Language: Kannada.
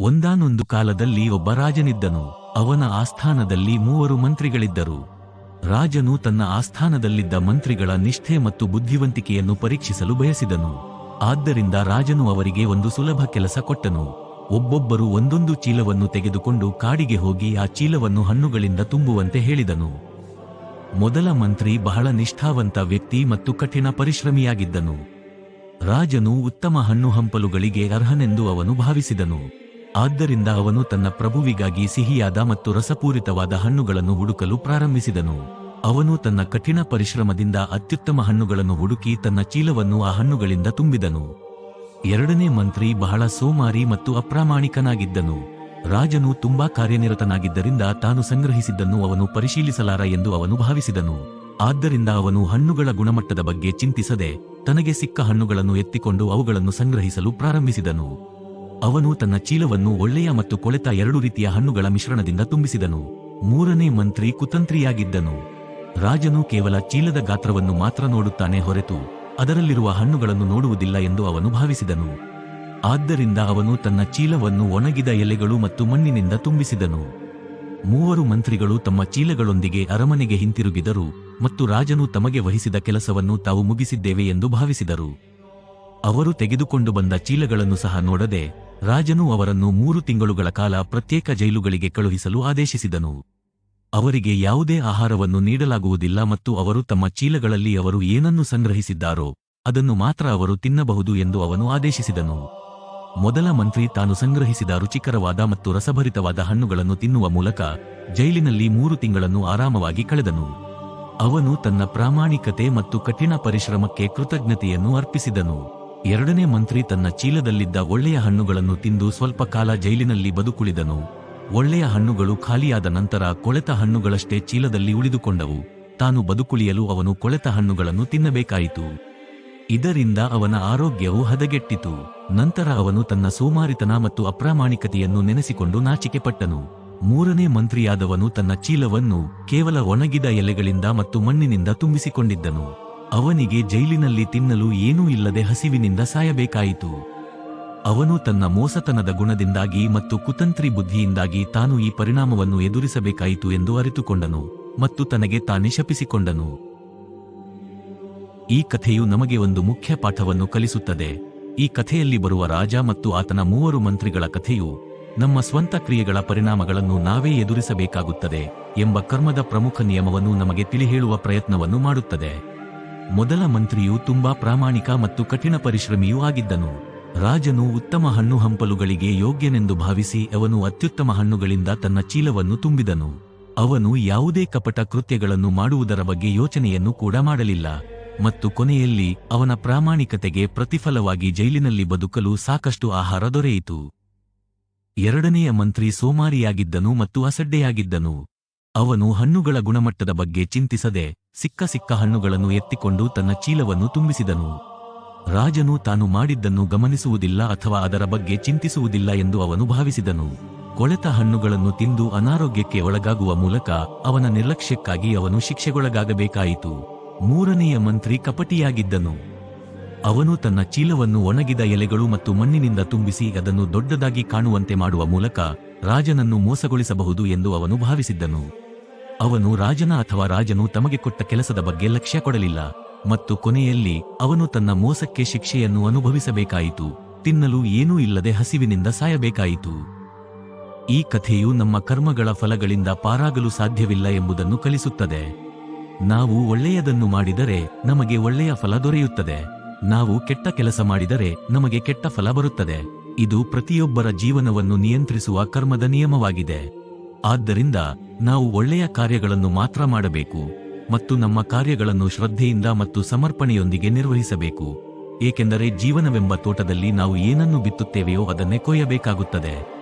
ಒಂದಾನೊಂದು ಕಾಲದಲ್ಲಿ ಒಬ್ಬ ರಾಜನಿದ್ದನು. ಅವನ ಆಸ್ಥಾನದಲ್ಲಿ ಮೂವರು ಮಂತ್ರಿಗಳಿದ್ದರು. ರಾಜನು ತನ್ನ ಆಸ್ಥಾನದಲ್ಲಿದ್ದ ಮಂತ್ರಿಗಳ ನಿಷ್ಠೆ ಮತ್ತು ಬುದ್ಧಿವಂತಿಕೆಯನ್ನು ಪರೀಕ್ಷಿಸಲು ಬಯಸಿದನು. ಆದ್ದರಿಂದ ರಾಜನು ಅವರಿಗೆ ಒಂದು ಸುಲಭ ಕೆಲಸ ಕೊಟ್ಟನು. ಒಬ್ಬೊಬ್ಬರು ಒಂದೊಂದು ಚೀಲವನ್ನು ತೆಗೆದುಕೊಂಡು ಕಾಡಿಗೆ ಹೋಗಿ ಆ ಚೀಲವನ್ನು ಹಣ್ಣುಗಳಿಂದ ತುಂಬುವಂತೆ ಹೇಳಿದನು. ಮೊದಲ ಮಂತ್ರಿ ಬಹಳ ನಿಷ್ಠಾವಂತ ವ್ಯಕ್ತಿ ಮತ್ತು ಕಠಿಣ ಪರಿಶ್ರಮಿಯಾಗಿದ್ದನು. ರಾಜನು ಉತ್ತಮ ಹಣ್ಣು ಹಂಪಲುಗಳಿಗೆ ಅರ್ಹನೆಂದು ಅವನು ಭಾವಿಸಿದನು. ಆದ್ದರಿಂದ ಅವನು ತನ್ನ ಪ್ರಭುವಿಗಾಗಿ ಸಿಹಿಯಾದ ಮತ್ತು ರಸಪೂರಿತವಾದ ಹಣ್ಣುಗಳನ್ನು ಹುಡುಕಲು ಪ್ರಾರಂಭಿಸಿದನು. ಅವನು ತನ್ನ ಕಠಿಣ ಪರಿಶ್ರಮದಿಂದ ಅತ್ಯುತ್ತಮ ಹಣ್ಣುಗಳನ್ನು ಹುಡುಕಿ ತನ್ನ ಚೀಲವನ್ನು ಆ ಹಣ್ಣುಗಳಿಂದ ತುಂಬಿದನು. ಎರಡನೇ ಮಂತ್ರಿ ಬಹಳ ಸೋಮಾರಿ ಮತ್ತು ಅಪ್ರಾಮಾಣಿಕನಾಗಿದ್ದನು. ರಾಜನು ತುಂಬಾ ಕಾರ್ಯನಿರತನಾಗಿದ್ದರಿಂದ ತಾನು ಸಂಗ್ರಹಿಸಿದ್ದನ್ನು ಅವನು ಪರಿಶೀಲಿಸಲಾರ ಎಂದು ಅವನು ಭಾವಿಸಿದನು. ಆದ್ದರಿಂದ ಅವನು ಹಣ್ಣುಗಳ ಗುಣಮಟ್ಟದ ಬಗ್ಗೆ ಚಿಂತಿಸದೆ ತನಗೆ ಸಿಕ್ಕ ಹಣ್ಣುಗಳನ್ನು ಎತ್ತಿಕೊಂಡು ಅವುಗಳನ್ನು ಸಂಗ್ರಹಿಸಲು ಪ್ರಾರಂಭಿಸಿದನು. ಅವನು ತನ್ನ ಚೀಲವನ್ನು ಒಳ್ಳೆಯ ಮತ್ತು ಕೊಳೆತ ಎರಡು ರೀತಿಯ ಹಣ್ಣುಗಳ ಮಿಶ್ರಣದಿಂದ ತುಂಬಿಸಿದನು. ಮೂರನೇ ಮಂತ್ರಿ ಕುತಂತ್ರಿಯಾಗಿದ್ದನು. ರಾಜನು ಕೇವಲ ಚೀಲದ ಗಾತ್ರವನ್ನು ಮಾತ್ರ ನೋಡುತ್ತಾನೆ ಹೊರತು ಅದರಲ್ಲಿರುವ ಹಣ್ಣುಗಳನ್ನು ನೋಡುವುದಿಲ್ಲ ಎಂದು ಅವನು ಭಾವಿಸಿದನು. ಆದ್ದರಿಂದ ಅವನು ತನ್ನ ಚೀಲವನ್ನು ಒಣಗಿದ ಎಲೆಗಳು ಮತ್ತು ಮಣ್ಣಿನಿಂದ ತುಂಬಿಸಿದನು. ಮೂವರು ಮಂತ್ರಿಗಳು ತಮ್ಮ ಚೀಲಗಳೊಂದಿಗೆ ಅರಮನೆಗೆ ಹಿಂತಿರುಗಿದರು ಮತ್ತು ರಾಜನು ತಮಗೆ ವಹಿಸಿದ ಕೆಲಸವನ್ನು ತಾವು ಮುಗಿಸಿದ್ದೇವೆ ಎಂದು ಭಾವಿಸಿದರು. ಅವರು ತೆಗೆದುಕೊಂಡು ಬಂದ ಚೀಲಗಳನ್ನು ಸಹ ನೋಡದೆ ರಾಜನು ಅವರನ್ನು ಮೂರು ತಿಂಗಳುಗಳ ಕಾಲ ಪ್ರತ್ಯೇಕ ಜೈಲುಗಳಿಗೆ ಕಳುಹಿಸಲು ಆದೇಶಿಸಿದನು. ಅವರಿಗೆ ಯಾವುದೇ ಆಹಾರವನ್ನು ನೀಡಲಾಗುವುದಿಲ್ಲ ಮತ್ತು ಅವರು ತಮ್ಮ ಚೀಲಗಳಲ್ಲಿ ಅವರು ಏನನ್ನು ಸಂಗ್ರಹಿಸಿದ್ದಾರೋ ಅದನ್ನು ಮಾತ್ರ ಅವರು ತಿನ್ನಬಹುದು ಎಂದು ಅವನು ಆದೇಶಿಸಿದನು. ಮೊದಲ ಮಂತ್ರಿ ತಾನು ಸಂಗ್ರಹಿಸಿದ ರುಚಿಕರವಾದ ಮತ್ತು ರಸಭರಿತವಾದ ಹಣ್ಣುಗಳನ್ನು ತಿನ್ನುವ ಮೂಲಕ ಜೈಲಿನಲ್ಲಿ ಮೂರು ತಿಂಗಳನ್ನು ಆರಾಮವಾಗಿ ಕಳೆದನು. ಅವನು ತನ್ನ ಪ್ರಾಮಾಣಿಕತೆ ಮತ್ತು ಕಠಿಣ ಪರಿಶ್ರಮಕ್ಕೆ ಕೃತಜ್ಞತೆಯನ್ನು ಅರ್ಪಿಸಿದನು. ಎರಡನೇ ಮಂತ್ರಿ ತನ್ನ ಚೀಲದಲ್ಲಿದ್ದ ಒಳ್ಳೆಯ ಹಣ್ಣುಗಳನ್ನು ತಿಂದು ಸ್ವಲ್ಪ ಕಾಲ ಜೈಲಿನಲ್ಲಿ ಬದುಕುಳಿದನು. ಒಳ್ಳೆಯ ಹಣ್ಣುಗಳು ಖಾಲಿಯಾದ ನಂತರ ಕೊಳೆತ ಹಣ್ಣುಗಳಷ್ಟೇ ಚೀಲದಲ್ಲಿ ಉಳಿದುಕೊಂಡವು. ತಾನು ಬದುಕುಳಿಯಲು ಅವನು ಕೊಳೆತ ಹಣ್ಣುಗಳನ್ನು ತಿನ್ನಬೇಕಾಯಿತು. ಇದರಿಂದ ಅವನ ಆರೋಗ್ಯವು ಹದಗೆಟ್ಟಿತು. ನಂತರ ಅವನು ತನ್ನ ಸೋಮಾರಿತನ ಮತ್ತು ಅಪ್ರಾಮಾಣಿಕತೆಯನ್ನು ನೆನೆಸಿಕೊಂಡು ನಾಚಿಕೆಪಟ್ಟನು ಮೂರನೇ ಮಂತ್ರಿಯಾದವನು ತನ್ನ ಚೀಲವನ್ನು ಕೇವಲ ಒಣಗಿದ ಎಲೆಗಳಿಂದ ಮತ್ತು ಮಣ್ಣಿನಿಂದ ತುಂಬಿಸಿಕೊಂಡಿದ್ದನು. ಅವನಿಗೆ ಜೈಲಿನಲ್ಲಿ ತಿನ್ನಲು ಏನೂ ಇಲ್ಲದೆ ಹಸಿವಿನಿಂದ ಸಾಯಬೇಕಾಯಿತು. ಅವನು ತನ್ನ ಮೋಸತನದ ಗುಣದಿಂದಾಗಿ ಮತ್ತು ಕುತಂತ್ರಿ ಬುದ್ಧಿಯಿಂದಾಗಿ ತಾನು ಈ ಪರಿಣಾಮವನ್ನು ಎದುರಿಸಬೇಕಾಯಿತು ಎಂದು ಅರಿತುಕೊಂಡನು ಮತ್ತು ತನಗೆ ತಾನೇ ಶಪಿಸಿಕೊಂಡನು. ಈ ಕಥೆಯು ನಮಗೆ ಒಂದು ಮುಖ್ಯ ಪಾಠವನ್ನು ಕಲಿಸುತ್ತದೆ. ಈ ಕಥೆಯಲ್ಲಿ ಬರುವ ರಾಜ ಮತ್ತು ಆತನ ಮೂವರು ಮಂತ್ರಿಗಳ ಕಥೆಯು ನಮ್ಮ ಸ್ವಂತ ಕ್ರಿಯೆಗಳ ಪರಿಣಾಮಗಳನ್ನು ನಾವೇ ಎದುರಿಸಬೇಕಾಗುತ್ತದೆ ಎಂಬ ಕರ್ಮದ ಪ್ರಮುಖ ನಿಯಮವನ್ನು ನಮಗೆ ತಿಳಿಹೇಳುವ ಪ್ರಯತ್ನವನ್ನು ಮಾಡುತ್ತದೆ. ಮೊದಲ ಮಂತ್ರಿಯು ತುಂಬಾ ಪ್ರಾಮಾಣಿಕ ಮತ್ತು ಕಠಿಣ ಪರಿಶ್ರಮಿಯೂ ಆಗಿದ್ದನು. ರಾಜನು ಉತ್ತಮ ಹಣ್ಣು ಹಂಪಲುಗಳಿಗೆ ಯೋಗ್ಯನೆಂದು ಭಾವಿಸಿ ಅವನು ಅತ್ಯುತ್ತಮ ಹಣ್ಣುಗಳಿಂದ ತನ್ನ ಚೀಲವನ್ನು ತುಂಬಿದನು. ಅವನು ಯಾವುದೇ ಕಪಟ ಕೃತ್ಯಗಳನ್ನು ಮಾಡುವುದರ ಬಗ್ಗೆ ಯೋಚನೆಯನ್ನು ಕೂಡ ಮಾಡಲಿಲ್ಲ. ಮತ್ತು ಕೊನೆಯಲ್ಲಿ ಅವನ ಪ್ರಾಮಾಣಿಕತೆಗೆ ಪ್ರತಿಫಲವಾಗಿ ಜೈಲಿನಲ್ಲಿ ಬದುಕಲು ಸಾಕಷ್ಟು ಆಹಾರ ದೊರೆಯಿತು. ಎರಡನೆಯ ಮಂತ್ರಿ ಸೋಮಾರಿಯಾಗಿದ್ದನು ಮತ್ತು ಅಸಡ್ಡೆಯಾಗಿದ್ದನು. ಅವನು ಹಣ್ಣುಗಳ ಗುಣಮಟ್ಟದ ಬಗ್ಗೆ ಚಿಂತಿಸದೆ ಸಿಕ್ಕ ಸಿಕ್ಕ ಹಣ್ಣುಗಳನ್ನು ಎತ್ತಿಕೊಂಡು ತನ್ನ ಚೀಲವನ್ನು ತುಂಬಿಸಿದನು. ರಾಜನು ತಾನು ಮಾಡಿದ್ದನ್ನು ಗಮನಿಸುವುದಿಲ್ಲ ಅಥವಾ ಅದರ ಬಗ್ಗೆ ಚಿಂತಿಸುವುದಿಲ್ಲ ಎಂದು ಅವನು ಭಾವಿಸಿದನು. ಕೊಳೆತ ಹಣ್ಣುಗಳನ್ನು ತಿಂದು ಅನಾರೋಗ್ಯಕ್ಕೆ ಒಳಗಾಗುವ ಮೂಲಕ ಅವನ ನಿರ್ಲಕ್ಷ್ಯಕ್ಕಾಗಿ ಅವನು ಶಿಕ್ಷೆಗೊಳಗಾಗಬೇಕಾಯಿತು. ಮೂರನೆಯ ಮಂತ್ರಿ ಕಪಟಿಯಾಗಿದ್ದನು. ಅವನು ತನ್ನ ಚೀಲವನ್ನು ಒಣಗಿದ ಎಲೆಗಳು ಮತ್ತು ಮಣ್ಣಿನಿಂದ ತುಂಬಿಸಿ ಅದನ್ನು ದೊಡ್ಡದಾಗಿ ಕಾಣುವಂತೆ ಮಾಡುವ ಮೂಲಕ ರಾಜನನ್ನು ಮೋಸಗೊಳಿಸಬಹುದು ಎಂದು ಅವನು ಭಾವಿಸಿದ್ದನು. ಅವನು ರಾಜನ ಅಥವಾ ರಾಜನು ತಮಗೆ ಕೊಟ್ಟ ಕೆಲಸದ ಬಗ್ಗೆ ಲಕ್ಷ್ಯ ಕೊಡಲಿಲ್ಲ. ಮತ್ತು ಕೊನೆಯಲ್ಲಿ ಅವನು ತನ್ನ ಮೋಸಕ್ಕೆ ಶಿಕ್ಷೆಯನ್ನು ಅನುಭವಿಸಬೇಕಾಯಿತು. ತಿನ್ನಲು ಏನೂ ಇಲ್ಲದೆ ಹಸಿವಿನಿಂದ ಸಾಯಬೇಕಾಯಿತು. ಈ ಕಥೆಯು ನಮ್ಮ ಕರ್ಮಗಳ ಫಲಗಳಿಂದ ಪಾರಾಗಲು ಸಾಧ್ಯವಿಲ್ಲ ಎಂಬುದನ್ನು ಕಲಿಸುತ್ತದೆ. ನಾವು ಒಳ್ಳೆಯದನ್ನು ಮಾಡಿದರೆ ನಮಗೆ ಒಳ್ಳೆಯ ಫಲ ದೊರೆಯುತ್ತದೆ. ನಾವು ಕೆಟ್ಟ ಕೆಲಸ ಮಾಡಿದರೆ ನಮಗೆ ಕೆಟ್ಟ ಫಲ ಬರುತ್ತದೆ. ಇದು ಪ್ರತಿಯೊಬ್ಬರ ಜೀವನವನ್ನು ನಿಯಂತ್ರಿಸುವ ಕರ್ಮದ ನಿಯಮವಾಗಿದೆ. ಆದ್ದರಿಂದ ನಾವು ಒಳ್ಳೆಯ ಕಾರ್ಯಗಳನ್ನು ಮಾತ್ರ ಮಾಡಬೇಕು ಮತ್ತು ನಮ್ಮ ಕಾರ್ಯಗಳನ್ನು ಶ್ರದ್ಧೆಯಿಂದ ಮತ್ತು ಸಮರ್ಪಣೆಯೊಂದಿಗೆ ನಿರ್ವಹಿಸಬೇಕು. ಏಕೆಂದರೆ ಜೀವನವೆಂಬ ತೋಟದಲ್ಲಿ ನಾವು ಏನನ್ನು ಬಿತ್ತುತ್ತೇವೆಯೋ ಅದನ್ನೇ ಕೊಯ್ಯಬೇಕಾಗುತ್ತದೆ.